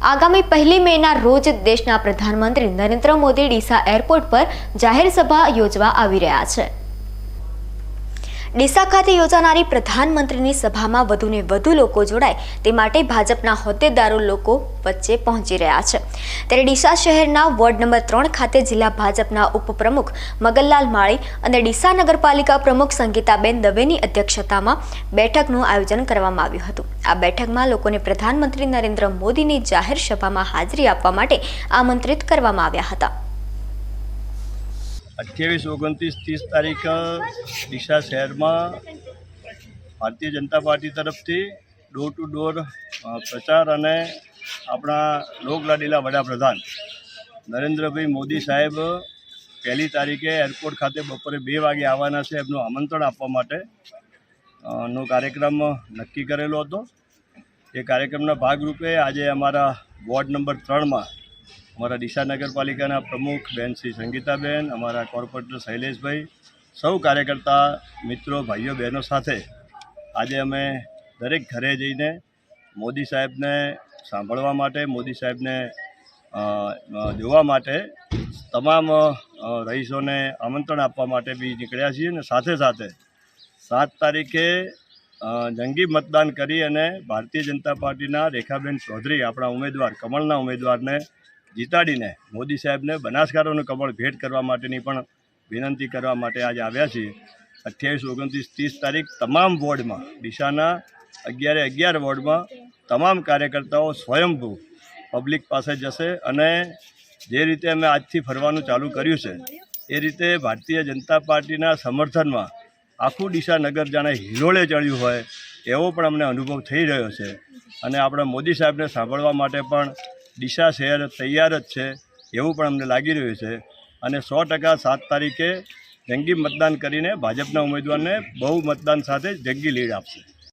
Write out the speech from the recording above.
આગામી પહેલી મેના રોજ દેશના પ્રધાનમંત્રી નરેન્દ્ર મોદી ડીસા એરપોર્ટ પર જાહેર સભા યોજવા આવી રહ્યા છે. ડીસા ખાતે યોજાનારી પ્રધાનમંત્રીની સભામાં વધુને વધુ લોકો જોડાય તે માટે ભાજપના હોદ્દેદારો લોકો વચ્ચે પહોંચી રહ્યા છે. ત્યારે ડીસા શહેરના વોર્ડ નંબર ત્રણ ખાતે જિલ્લા ભાજપના ઉપપ્રમુખ મગનલાલ માળી અને ડીસા નગરપાલિકા પ્રમુખ સંગીતાબેન દવેની અધ્યક્ષતામાં બેઠકનું આયોજન કરવામાં આવ્યું હતું. આ બેઠકમાં લોકોને પ્રધાનમંત્રી નરેન્દ્ર મોદીની જાહેર સભામાં હાજરી આપવા માટે આમંત્રિત કરવામાં આવ્યા હતા. અઠ્યાવીસ, ઓગણત્રીસ, ત્રીસ તારીખ, ડીસા શહેરમાં ભારતીય જનતા પાર્ટી તરફથી ડોર ટુ ડોર પ્રચાર અને આપણા લોકલાડીલા વડાપ્રધાન નરેન્દ્રભાઈ મોદી સાહેબ પહેલી તારીખે એરપોર્ટ ખાતે બપોરે બે વાગે આવવાના છે એમનું આમંત્રણ આપવા માટે. નો કાર્યક્રમ નક્કી કરેલો હતો. એ કાર્યક્રમના ભાગરૂપે આજે અમારા વોર્ડ નંબર ત્રણમાં અમારા ડીસા નગરપાલિકાના પ્રમુખ બેન શ્રી સંગીતાબેન, અમારા કોર્પોરેટર શૈલેષભાઈ, સૌ કાર્યકર્તા, મિત્રો, ભાઈઓ, બહેનો સાથે આજે અમે દરેક ઘરે જઈને મોદી સાહેબને સાંભળવા માટે, મોદી સાહેબને જોવા માટે તમામ રહીશોને આમંત્રણ આપવા માટે બી નીકળ્યા છીએ અને સાથે સાથે સાત તારીખે જંગી મતદાન કરી અને ભારતીય જનતા પાર્ટીના રેખાબેન ચૌધરી, આપણા ઉમેદવાર, કમળના ઉમેદવારને જીતાડીને મોદી સાહેબને બનાસકાંઠાનું કમળ ભેટ કરવા માટેની પણ વિનંતી કરવા માટે આજે આવ્યા છીએ. અઠ્યાવીસ, ઓગણત્રીસ, ત્રીસ તારીખ તમામ વોર્ડમાં, ડીસાના અગિયારે અગિયાર વોર્ડમાં તમામ કાર્યકર્તાઓ સ્વયંભૂ પબ્લિક પાસે જશે અને જે રીતે અમે આજથી ફરવાનું ચાલુ કર્યું છે, એ રીતે ભારતીય જનતા પાર્ટીના સમર્થનમાં આખું ડીસા નગર જાણે હિલોળે ચડ્યું હોય એવો પણ અમને અનુભવ થઈ રહ્યો છે. અને આપણે મોદી સાહેબને સાંભળવા માટે પણ ડીસા શહેર તૈયાર જ છે એવું પણ અમને લાગી રહ્યું છે. અને સો ટકા સાત તારીખે જંગી મતદાન કરીને ભાજપના ઉમેદવારને બહુ મતદાન સાથે જંગી લીડ આપશે.